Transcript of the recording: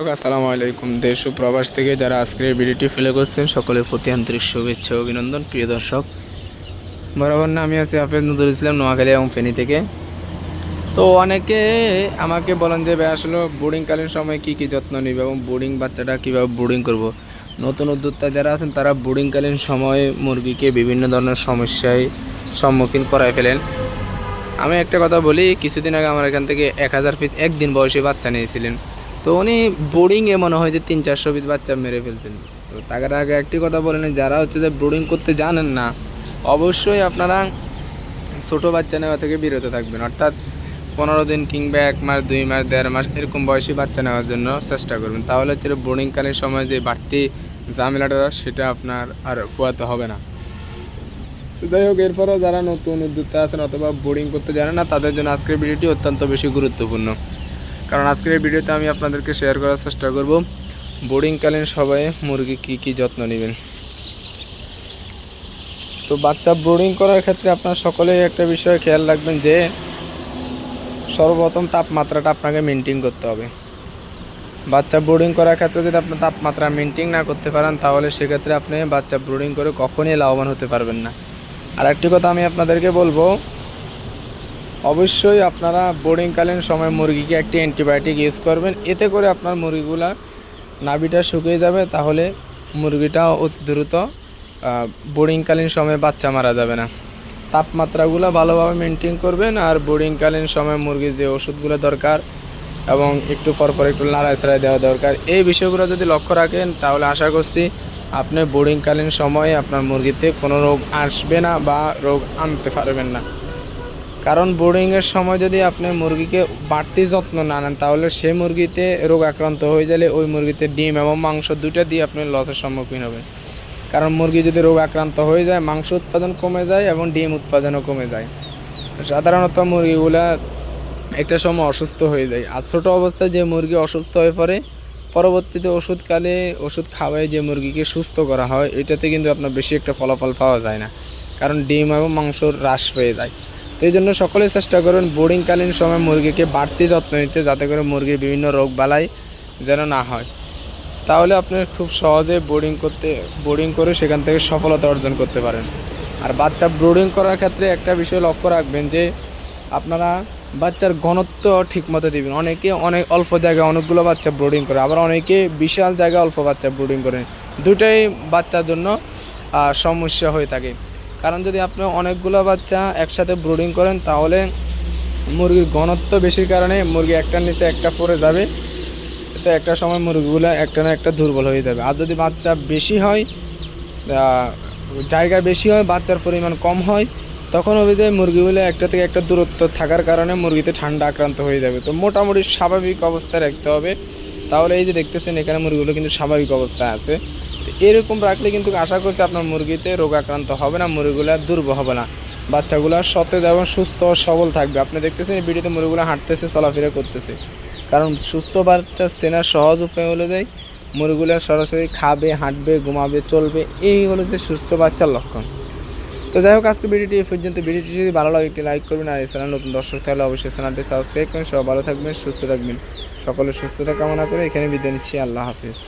আসসালামু আলাইকুম। দেশ ও প্রবাস থেকে যারা আজকের ভিডিওটি ফেলে করছেন, সকলের প্রতি আন্তরিক শুভেচ্ছা অভিনন্দন। প্রিয় দর্শক, বরাবর না, আমি আছি হাফেজ নজরুল ইসলাম, নোয়াখালী এবং ফেনী থেকে। তো অনেকে আমাকে বলেন যে, ভাই, আসলে বোর্ডিংকালীন সময় কি কি যত্ন নিবে এবং বোর্ডিং বাচ্চাটা কীভাবে বোর্ডিং করব। নতুন উদ্যোক্তা যারা আছেন, তারা বোর্ডিংকালীন সময়ে মুরগিকে বিভিন্ন ধরনের সমস্যায় সম্মুখীন করায় ফেলেন। আমি একটা কথা বলি, কিছুদিন আগে আমার এখান থেকে এক হাজার পিস একদিন বয়সী বাচ্চা নিয়েছিলেন। তো উনি বোর্ডিংয়ে মনে হয় যে তিন চারশো পিস বাচ্চা মেরে ফেলছেন। তো তার আগে একটি কথা বলেন যারা হচ্ছে যে বোর্ডিং করতে জানেন না, অবশ্যই আপনারা ছোটো বাচ্চা নেওয়া থেকে বিরত থাকবেন। অর্থাৎ পনেরো দিন কিংবা এক মাস, দুই মাস, দেড় মাস এরকম বয়সী বাচ্চা নেওয়ার জন্য চেষ্টা করবেন। তাহলে হচ্ছে বোর্ডিংকালীন সময় যে বাড়তি ঝামেলাটা, সেটা আপনার আর পোয়াতে হবে না। যাই হোক, এরপরও যারা নতুন উদ্যোক্তা আছেন অথবা বোর্ডিং করতে জানেন না, তাদের জন্য আজকের ভিডিওটি অত্যন্ত বেশি গুরুত্বপূর্ণ। কারণ আজকের এই ভিডিওতে আমি আপনাদেরকে শেয়ার করার চেষ্টা করব। বোর্ডিংকালীন সবাই মুরগি কি কি যত্ন নেবেন? তো বাচ্চা ব্রোডিং করার ক্ষেত্রে আপনার সকলেই একটা বিষয় খেয়াল রাখবেন যে, সর্বপ্রথম তাপমাত্রাটা আপনাকে মেনটেন করতে হবে। বাচ্চা ব্রোডিং করার ক্ষেত্রে যদি আপনি তাপমাত্রা মেনটেন না করতে পারেন, তাহলে সেক্ষেত্রে আপনি বাচ্চা ব্রোডিং করে কখনই লাভবান হতে পারবেন না। আর একটি কথা আমি আপনাদেরকে বলব অবশ্যই আপনারা বোর্ডিংকালীন সময় মুরগিকে একটি অ্যান্টিবায়োটিক ইউজ করবেন। এতে করে আপনার মুরগিগুলা নাভিটা শুকিয়ে যাবে, তাহলে মুরগিটা অতি দ্রুত বোর্ডিংকালীন সময়ে বাচ্চা মারা যাবে না। তাপমাত্রাগুলো ভালোভাবে মেনটেন করবেন আর বোর্ডিংকালীন সময় মুরগির যে ওষুধগুলো দরকার এবং একটু পর পর একটু নাড়াছাড়াই দেওয়া দরকার, এই বিষয়গুলো যদি লক্ষ্য রাখেন, তাহলে আশা করছি আপনি বোর্ডিংকালীন সময়ে আপনার মুরগিতে কোনো রোগ আসবে না বা রোগ আনতে পারবেন না। কারণ বোর্ডিংয়ের সময় যদি আপনি মুরগিকে বাড়তি যত্ন না নেন, তাহলে সেই মুরগিতে রোগ আক্রান্ত হয়ে গেলে ওই মুরগিতে ডিম এবং মাংস দুটো দিয়ে আপনি লসের সম্মুখীন হবেন। কারণ মুরগি যদি রোগ আক্রান্ত হয়ে যায়, মাংস উৎপাদন কমে যায় এবং ডিম উৎপাদনও কমে যায়। সাধারণত মুরগিগুলা একটা সময় অসুস্থ হয়ে যায়। আর ছোটো অবস্থায় যে মুরগি অসুস্থ হয়ে পড়ে, পরবর্তীতে ওষুধকালে ওষুধ খাওয়ায় যে মুরগিকে সুস্থ করা হয়, এটাতে কিন্তু আপনার বেশি একটা ফলাফল পাওয়া যায় না। কারণ ডিম এবং মাংসর হ্রাস পেয়ে যায়। তো এই জন্য সকলে চেষ্টা করুন বোর্ডিংকালীন সময় মুরগিকে বাড়তি যত্ন নিতে, যাতে করে মুরগির বিভিন্ন রোগ বালাই যেন না হয়। তাহলে আপনি খুব সহজে বোর্ডিং করতে বোর্ডিং করে সেখান থেকে সফলতা অর্জন করতে পারেন। আর বাচ্চা ব্রোডিং করার ক্ষেত্রে একটা বিষয় লক্ষ্য রাখবেন যে, আপনারা বাচ্চার ঘনত্ব ঠিকমতো দিবেন। অনেকে অনেক অল্প জায়গায় অনেকগুলো বাচ্চা ব্রোডিং করে, আবার অনেকে বিশাল জায়গায় অল্প বাচ্চা ব্রোডিং করেন দুটাই বাচ্চার জন্য সমস্যা হয়ে থাকে। কারণ যদি আপনি অনেকগুলো বাচ্চা একসাথে ব্রোডিং করেন, তাহলে মুরগির ঘনত্ব বেশির কারণে মুরগি একটার নিচে একটা পরে যাবে। তো একটা সময় মুরগিগুলো একটা না একটা দুর্বল হয়ে যাবে। আর যদি বাচ্চা বেশি হয় জায়গা বেশি হয়, বাচ্চার পরিমাণ কম হয়, তখন হবে যে মুরগিগুলো একটা থেকে একটা দূরত্ব থাকার কারণে মুরগিতে ঠান্ডা আক্রান্ত হয়ে যাবে। তো মোটামুটি স্বাভাবিক অবস্থায় রাখতে হবে। তাহলে এই যে দেখতেছেন, এখানে মুরগিগুলো কিন্তু স্বাভাবিক অবস্থায় আছে। এরকম রাখলে কিন্তু আশা করছি আপনার মুরগিতে রোগ আক্রান্ত হবে না, মুরগিগুলো দুর্বল হবে না। বাচ্চাগুলো সতেজ এবং সুস্থ সবল থাকবে। আপনি দেখতেছেন এই ভিডিওতে মুরগিগুলো হাঁটতেছে, চলাফেরা করতেছে। কারণ সুস্থ বাচ্চা চেনার সহজ উপায় হলো যে মুরগিগুলো সরাসরি খাবে, হাঁটবে, ঘুমাবে, চলবে, এই হলো যে সুস্থ বাচ্চার লক্ষণ। তো যাই হোক, আজকে ভিডিওটি এই পর্যন্ত। ভিডিওটি যদি ভালো লাগে, একটি লাইক করবেন। আর এই চ্যানেল নতুন দর্শক তাহলে অবশ্যই চ্যানেলটি সাবস্ক্রাইব করবেন সব ভালো থাকবেন, সুস্থ থাকবেন। সকলের সুস্থতা কামনা করে এখানে বিদায় নিচ্ছি। আল্লাহ হাফিজ।